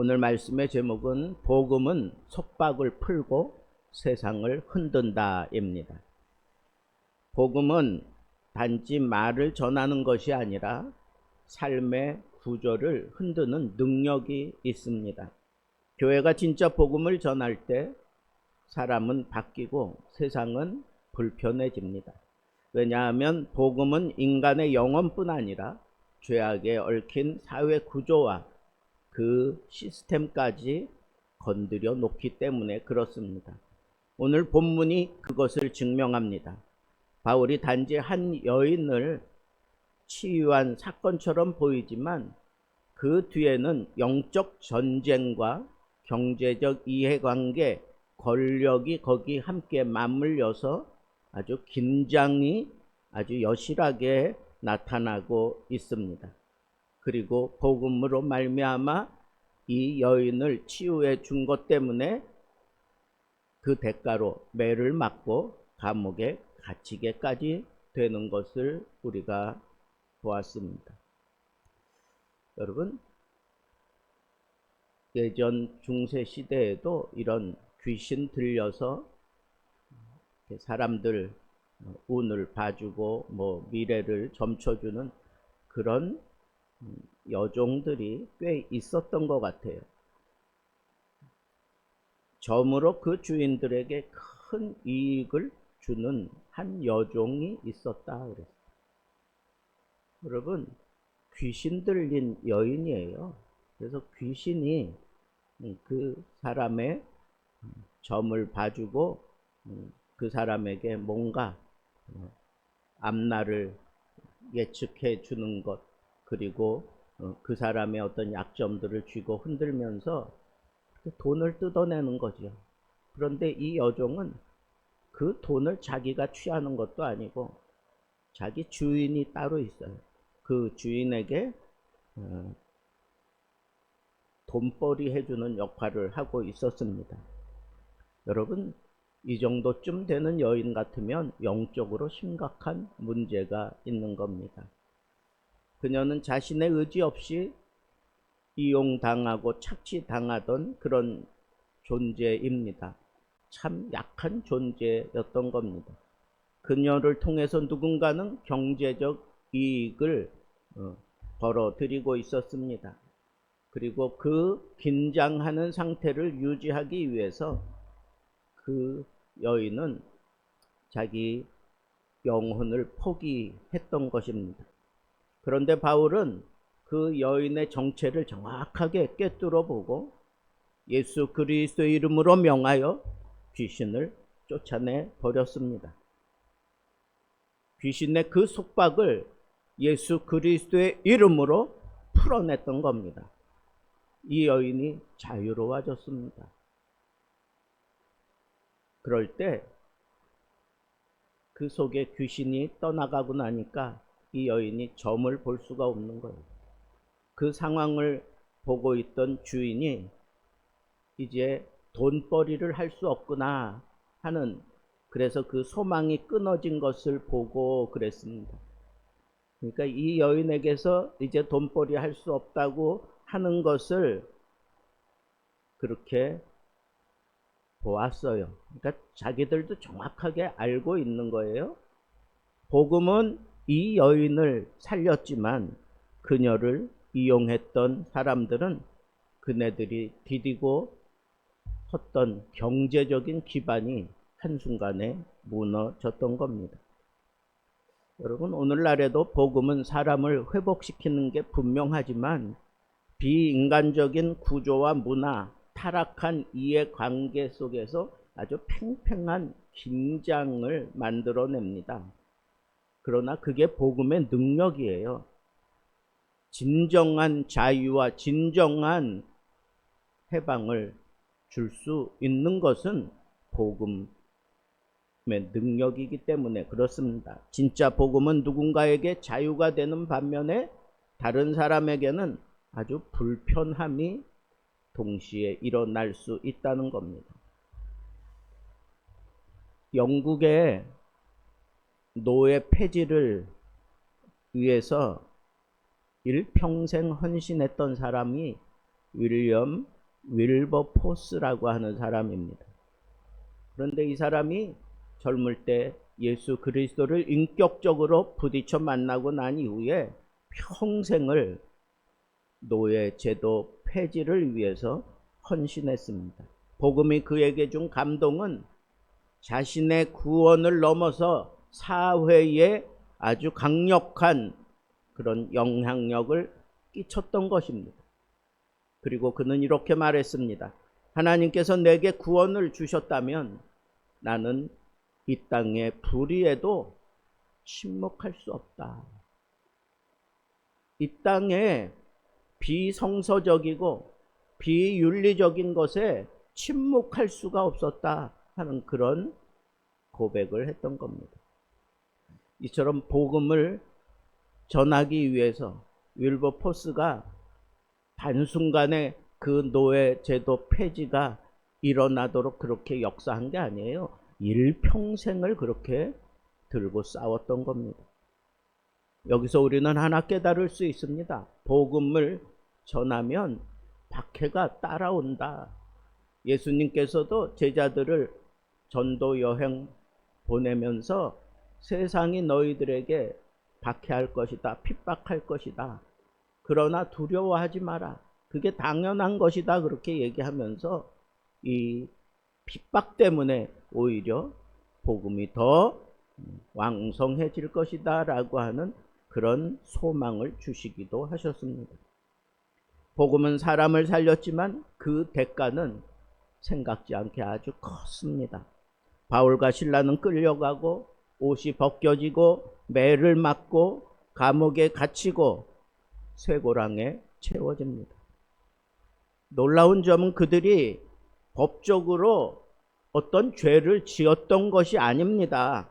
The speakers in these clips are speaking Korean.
오늘 말씀의 제목은 복음은 속박을 풀고 세상을 흔든다입니다. 복음은 단지 말을 전하는 것이 아니라 삶의 구조를 흔드는 능력이 있습니다. 교회가 진짜 복음을 전할 때 사람은 바뀌고 세상은 불편해집니다. 왜냐하면 복음은 인간의 영혼뿐 아니라 죄악에 얽힌 사회 구조와 그 시스템까지 건드려 놓기 때문에 그렇습니다. 오늘 본문이 그것을 증명합니다. 바울이 단지 한 여인을 치유한 사건처럼 보이지만 그 뒤에는 영적 전쟁과 경제적 이해관계, 권력이 거기 함께 맞물려서 아주 긴장이 아주 여실하게 나타나고 있습니다. 그리고 복음으로 말미암아 이 여인을 치유해 준 것 때문에 그 대가로 매를 맞고 감옥에 갇히게까지 되는 것을 우리가 보았습니다. 여러분 예전 중세 시대에도 이런 귀신 들려서 사람들 운을 봐주고 뭐 미래를 점쳐주는 그런 여종들이 꽤 있었던 것 같아요. 점으로 그 주인들에게 큰 이익을 주는 한 여종이 있었다 그랬어요. 여러분 귀신 들린 여인이에요. 그래서 귀신이 그 사람의 점을 봐주고 그 사람에게 뭔가 앞날을 예측해 주는 것 그리고 그 사람의 어떤 약점들을 쥐고 흔들면서 돈을 뜯어내는 거죠. 그런데 이 여종은 그 돈을 자기가 취하는 것도 아니고 자기 주인이 따로 있어요. 그 주인에게 어, 돈벌이 해주는 역할을 하고 있었습니다. 여러분, 이 정도쯤 되는 여인 같으면 영적으로 심각한 문제가 있는 겁니다. 그녀는 자신의 의지 없이 이용당하고 착취당하던 그런 존재입니다. 참 약한 존재였던 겁니다. 그녀를 통해서 누군가는 경제적 이익을 어, 벌어들이고 있었습니다. 그리고 그 긴장하는 상태를 유지하기 위해서 그 여인은 자기 영혼을 포기했던 것입니다. 그런데 바울은 그 여인의 정체를 정확하게 꿰뚫어 보고 예수 그리스도의 이름으로 명하여 귀신을 쫓아내 버렸습니다. 귀신의 그 속박을 예수 그리스도의 이름으로 풀어냈던 겁니다. 이 여인이 자유로워졌습니다. 그럴 때 그 속에 귀신이 떠나가고 나니까 이 여인이 점을 볼 수가 없는 거예요. 그 상황을 보고 있던 주인이 이제 돈벌이를 할 수 없구나 하는 그래서 그 소망이 끊어진 것을 보고 그랬습니다. 그러니까 이 여인에게서 이제 돈벌이 할 수 없다고 하는 것을 그렇게 보았어요. 그러니까 자기들도 정확하게 알고 있는 거예요. 복음은 이 여인을 살렸지만 그녀를 이용했던 사람들은 그네들이 디디고 섰던 경제적인 기반이 한순간에 무너졌던 겁니다. 여러분, 오늘날에도 복음은 사람을 회복시키는 게 분명하지만 비인간적인 구조와 문화, 타락한 이해관계 속에서 아주 팽팽한 긴장을 만들어냅니다. 그러나 그게 복음의 능력이에요. 진정한 자유와 진정한 해방을 줄 수 있는 것은 복음의 능력이기 때문에 그렇습니다. 진짜 복음은 누군가에게 자유가 되는 반면에 다른 사람에게는 아주 불편함이 동시에 일어날 수 있다는 겁니다. 영국의 노예 폐지를 위해서 일평생 헌신했던 사람이 윌리엄 윌버포스라고 하는 사람입니다. 그런데 이 사람이 젊을 때 예수 그리스도를 인격적으로 부딪혀 만나고 난 이후에 평생을 노예 제도 폐지를 위해서 헌신했습니다. 복음이 그에게 준 감동은 자신의 구원을 넘어서 사회에 아주 강력한 그런 영향력을 끼쳤던 것입니다. 그리고 그는 이렇게 말했습니다. 하나님께서 내게 구원을 주셨다면 나는 이 땅의 불의에도 침묵할 수 없다. 이 땅에 비성서적이고 비윤리적인 것에 침묵할 수가 없었다 하는 그런 고백을 했던 겁니다. 이처럼 복음을 전하기 위해서 윌버포스가 단순간에 그 노예 제도 폐지가 일어나도록 그렇게 역사한 게 아니에요. 일평생을 그렇게 들고 싸웠던 겁니다. 여기서 우리는 하나 깨달을 수 있습니다. 복음을 전하면 박해가 따라온다. 예수님께서도 제자들을 전도 여행 보내면서 세상이 너희들에게 박해할 것이다. 핍박할 것이다. 그러나 두려워하지 마라. 그게 당연한 것이다. 그렇게 얘기하면서 이 핍박 때문에 오히려 복음이 더 왕성해질 것이다. 라고 하는 그런 소망을 주시기도 하셨습니다. 복음은 사람을 살렸지만 그 대가는 생각지 않게 아주 컸습니다. 바울과 신라는 끌려가고 옷이 벗겨지고 매를 맞고 감옥에 갇히고 쇠고랑에 채워집니다. 놀라운 점은 그들이 법적으로 어떤 죄를 지었던 것이 아닙니다.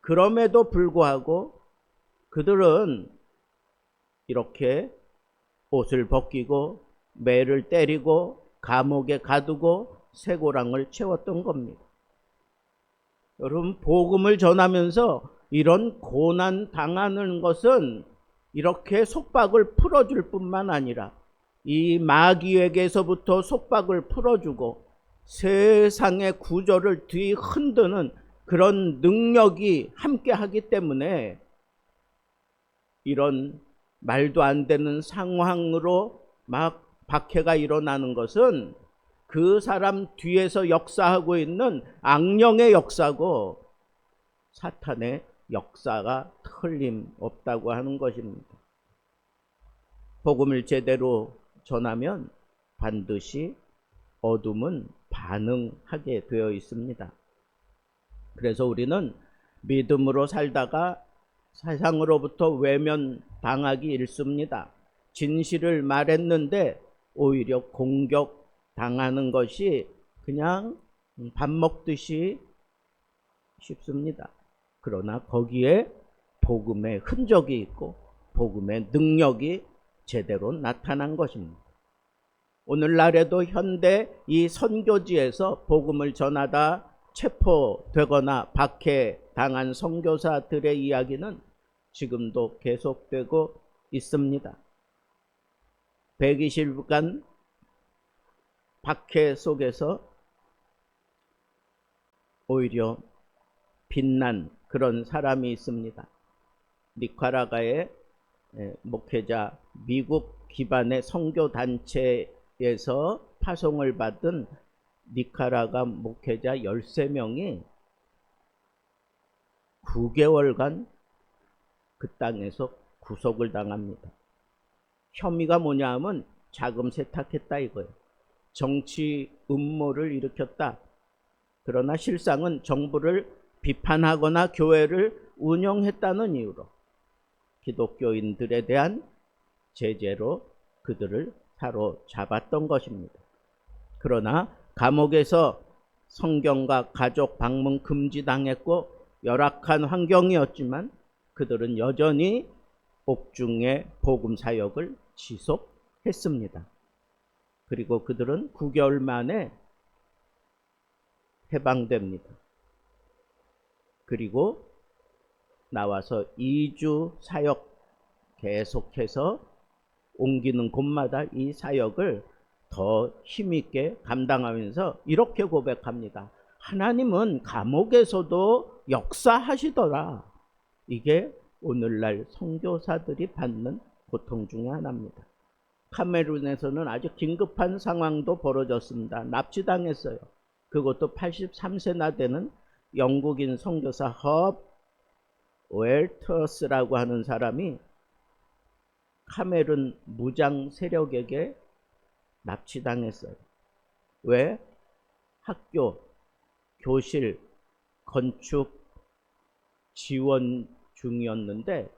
그럼에도 불구하고 그들은 이렇게 옷을 벗기고 매를 때리고 감옥에 가두고 쇠고랑을 채웠던 겁니다. 여러분 복음을 전하면서 이런 고난 당하는 것은 이렇게 속박을 풀어줄 뿐만 아니라 이 마귀에게서부터 속박을 풀어주고 세상의 구조를 뒤흔드는 그런 능력이 함께 하기 때문에 이런 말도 안 되는 상황으로 막 박해가 일어나는 것은 그 사람 뒤에서 역사하고 있는 악령의 역사고 사탄의 역사가 틀림없다고 하는 것입니다. 복음을 제대로 전하면 반드시 어둠은 반응하게 되어 있습니다. 그래서 우리는 믿음으로 살다가 세상으로부터 외면 당하기 일쑤입니다. 진실을 말했는데 오히려 공격 당하는 것이 그냥 밥 먹듯이 쉽습니다. 그러나 거기에 복음의 흔적이 있고 복음의 능력이 제대로 나타난 것입니다. 오늘날에도 현대 이 선교지에서 복음을 전하다 체포되거나 박해 당한 선교사들의 이야기는 지금도 계속되고 있습니다. 120일간 박해 속에서 오히려 빛난 그런 사람이 있습니다. 니카라가의 목회자 미국 기반의 선교 단체에서 파송을 받은 니카라가 목회자 13명이 9개월간 그 땅에서 구속을 당합니다. 혐의가 뭐냐 하면 자금 세탁했다 이거예요. 정치 음모를 일으켰다. 그러나 실상은 정부를 비판하거나 교회를 운영했다는 이유로 기독교인들에 대한 제재로 그들을 사로잡았던 것입니다. 그러나 감옥에서 성경과 가족 방문 금지당했고 열악한 환경이었지만 그들은 여전히 옥중의 복음 사역을 지속했습니다. 그리고 그들은 9개월 만에 해방됩니다. 그리고 나와서 2주 사역 계속해서 옮기는 곳마다 이 사역을 더 힘있게 감당하면서 이렇게 고백합니다. 하나님은 감옥에서도 역사하시더라. 이게 오늘날 선교사들이 받는 고통 중에 하나입니다. 카메룬에서는 아주 긴급한 상황도 벌어졌습니다. 납치당했어요. 그것도 83세나 되는 영국인 선교사 헙 웰터스라고 하는 사람이 카메룬 무장 세력에게 납치당했어요. 왜? 학교, 교실, 건축 지원 중이었는데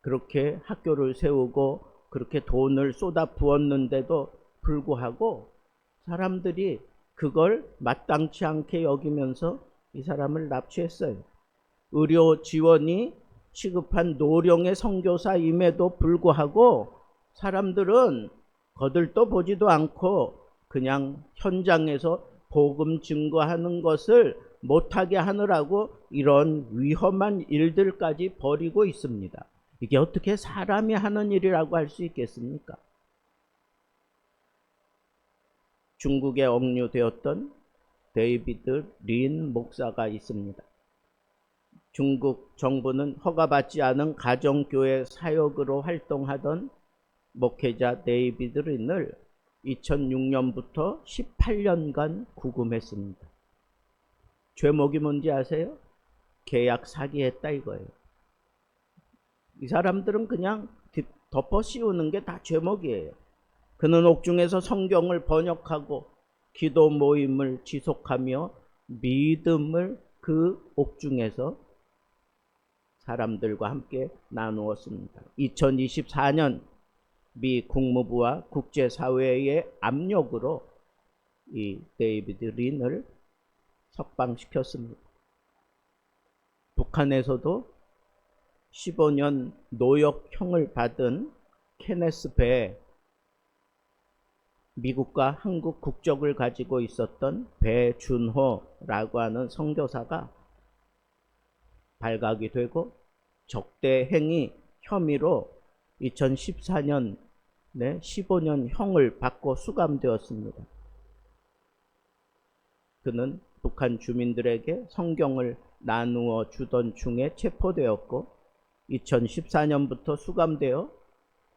그렇게 학교를 세우고 그렇게 돈을 쏟아 부었는데도 불구하고 사람들이 그걸 마땅치 않게 여기면서 이 사람을 납치했어요. 의료 지원이 시급한 노령의 선교사임에도 불구하고 사람들은 거들떠 보지도 않고 그냥 현장에서 복음 증거하는 것을 못하게 하느라고 이런 위험한 일들까지 벌이고 있습니다. 이게 어떻게 사람이 하는 일이라고 할 수 있겠습니까? 중국에 억류되었던 데이비드 린 목사가 있습니다. 중국 정부는 허가받지 않은 가정교회 사역으로 활동하던 목회자 데이비드 린을 2006년부터 18년간 구금했습니다. 죄목이 뭔지 아세요? 계약 사기했다 이거예요. 이 사람들은 그냥 뒷- 덮어 씌우는 게 다 죄목이에요. 그는 옥중에서 성경을 번역하고 기도 모임을 지속하며 믿음을 그 옥중에서 사람들과 함께 나누었습니다. 2024년 미 국무부와 국제사회의 압력으로 이 데이비드 린을 석방시켰습니다. 북한에서도 15년 노역형을 받은 케네스 배 미국과 한국 국적을 가지고 있었던 배준호라고 하는 선교사가 발각이 되고 적대 행위 혐의로 2014년 네, 15년 형을 받고 수감되었습니다. 그는 북한 주민들에게 성경을 나누어 주던 중에 체포되었고 2014년부터 수감되어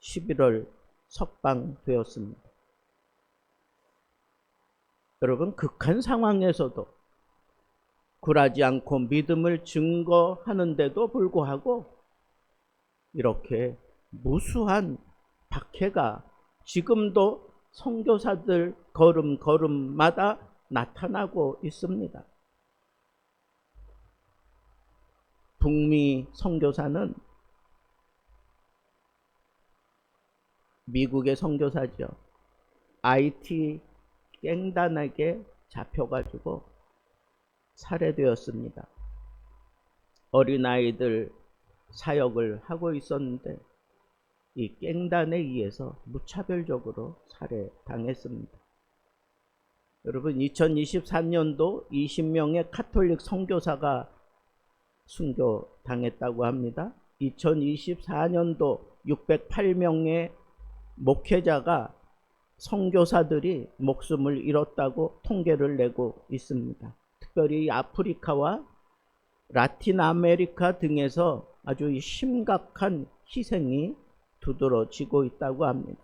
11월 석방되었습니다. 여러분 극한 상황에서도 굴하지 않고 믿음을 증거하는데도 불구하고 이렇게 무수한 박해가 지금도 선교사들 걸음 걸음마다 나타나고 있습니다. 북미 선교사는 미국의 선교사죠. IT 깽단에게 잡혀가지고 살해되었습니다. 어린아이들 사역을 하고 있었는데 이 깽단에 의해서 무차별적으로 살해당했습니다. 여러분 2023년도 20명의 카톨릭 선교사가 순교당했다고 합니다. 2024년도 608명의 목회자가 선교사들이 목숨을 잃었다고 통계를 내고 있습니다. 특별히 아프리카와 라틴 아메리카 등에서 아주 심각한 희생이 두드러지고 있다고 합니다.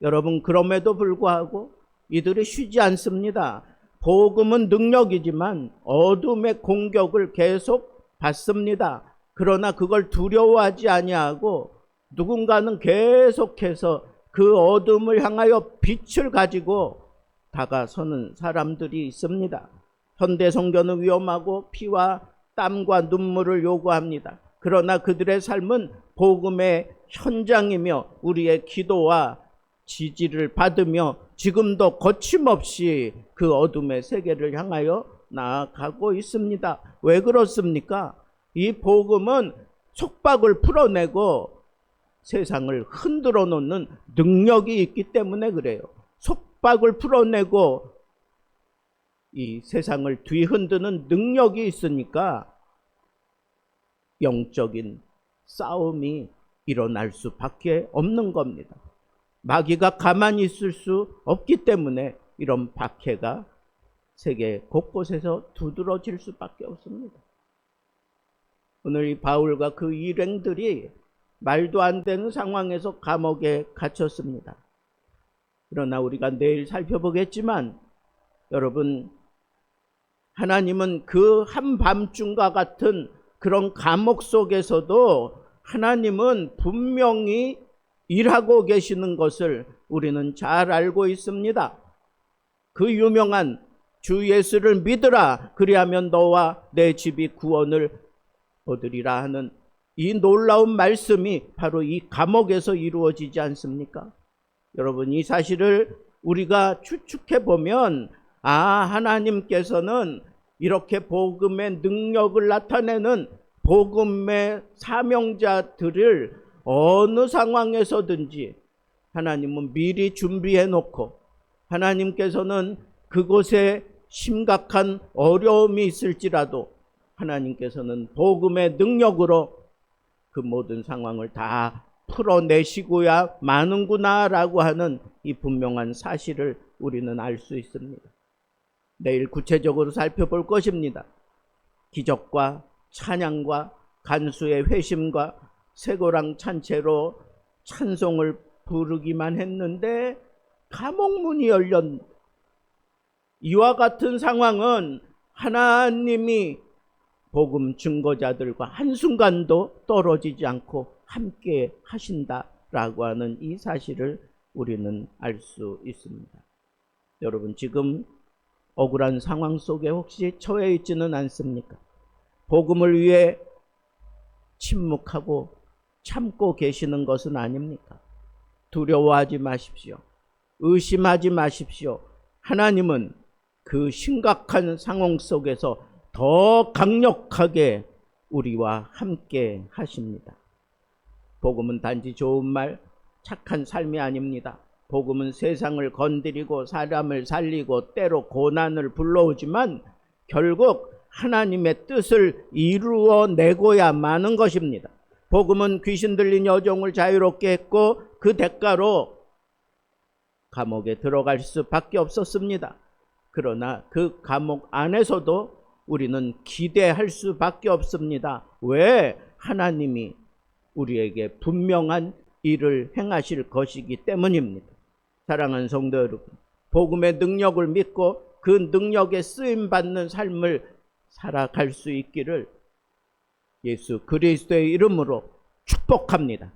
여러분 그럼에도 불구하고 이들이 쉬지 않습니다. 복음은 능력이지만 어둠의 공격을 계속 받습니다. 그러나 그걸 두려워하지 아니하고 누군가는 계속해서 그 어둠을 향하여 빛을 가지고 다가서는 사람들이 있습니다. 현대 성교는 위험하고 피와 땀과 눈물을 요구합니다. 그러나 그들의 삶은 복음의 현장이며 우리의 기도와 지지를 받으며 지금도 거침없이 그 어둠의 세계를 향하여 나아가고 있습니다. 왜 그렇습니까? 이 복음은 속박을 풀어내고 세상을 흔들어 놓는 능력이 있기 때문에 그래요. 속박을 풀어내고 이 세상을 뒤흔드는 능력이 있으니까 영적인 싸움이 일어날 수밖에 없는 겁니다. 마귀가 가만히 있을 수 없기 때문에 이런 박해가 세계 곳곳에서 두드러질 수밖에 없습니다. 오늘 이 바울과 그 일행들이 말도 안 되는 상황에서 감옥에 갇혔습니다. 그러나 우리가 내일 살펴보겠지만 여러분 하나님은 그 한밤중과 같은 그런 감옥 속에서도 하나님은 분명히 일하고 계시는 것을 우리는 잘 알고 있습니다. 그 유명한 주 예수를 믿으라 그리하면 너와 내 집이 구원을 얻으리라 하는 이 놀라운 말씀이 바로 이 감옥에서 이루어지지 않습니까? 여러분 이 사실을 우리가 추측해 보면 아 하나님께서는 이렇게 복음의 능력을 나타내는 복음의 사명자들을 어느 상황에서든지 하나님은 미리 준비해 놓고 하나님께서는 그곳에 심각한 어려움이 있을지라도 하나님께서는 복음의 능력으로 그 모든 상황을 다 풀어내시고야 마는구나라고 하는 이 분명한 사실을 우리는 알 수 있습니다. 내일 구체적으로 살펴볼 것입니다. 기적과 찬양과 간수의 회심과 쇠고랑 찬채로 찬송을 부르기만 했는데 감옥문이 열렸 이와 같은 상황은 하나님이 복음 증거자들과 한순간도 떨어지지 않고 함께 하신다라고 하는 이 사실을 우리는 알 수 있습니다. 여러분 지금 억울한 상황 속에 혹시 처해 있지는 않습니까? 복음을 위해 침묵하고 참고 계시는 것은 아닙니까? 두려워하지 마십시오. 의심하지 마십시오. 하나님은 그 심각한 상황 속에서 더 강력하게 우리와 함께 하십니다. 복음은 단지 좋은 말, 착한 삶이 아닙니다. 복음은 세상을 건드리고 사람을 살리고 때로 고난을 불러오지만 결국 하나님의 뜻을 이루어내고야 마는 것입니다. 복음은 귀신 들린 여종을 자유롭게 했고 그 대가로 감옥에 들어갈 수밖에 없었습니다. 그러나 그 감옥 안에서도 우리는 기대할 수밖에 없습니다. 왜? 하나님이 우리에게 분명한 일을 행하실 것이기 때문입니다. 사랑하는 성도 여러분, 복음의 능력을 믿고 그 능력에 쓰임 받는 삶을 살아갈 수 있기를 예수 그리스도의 이름으로 축복합니다.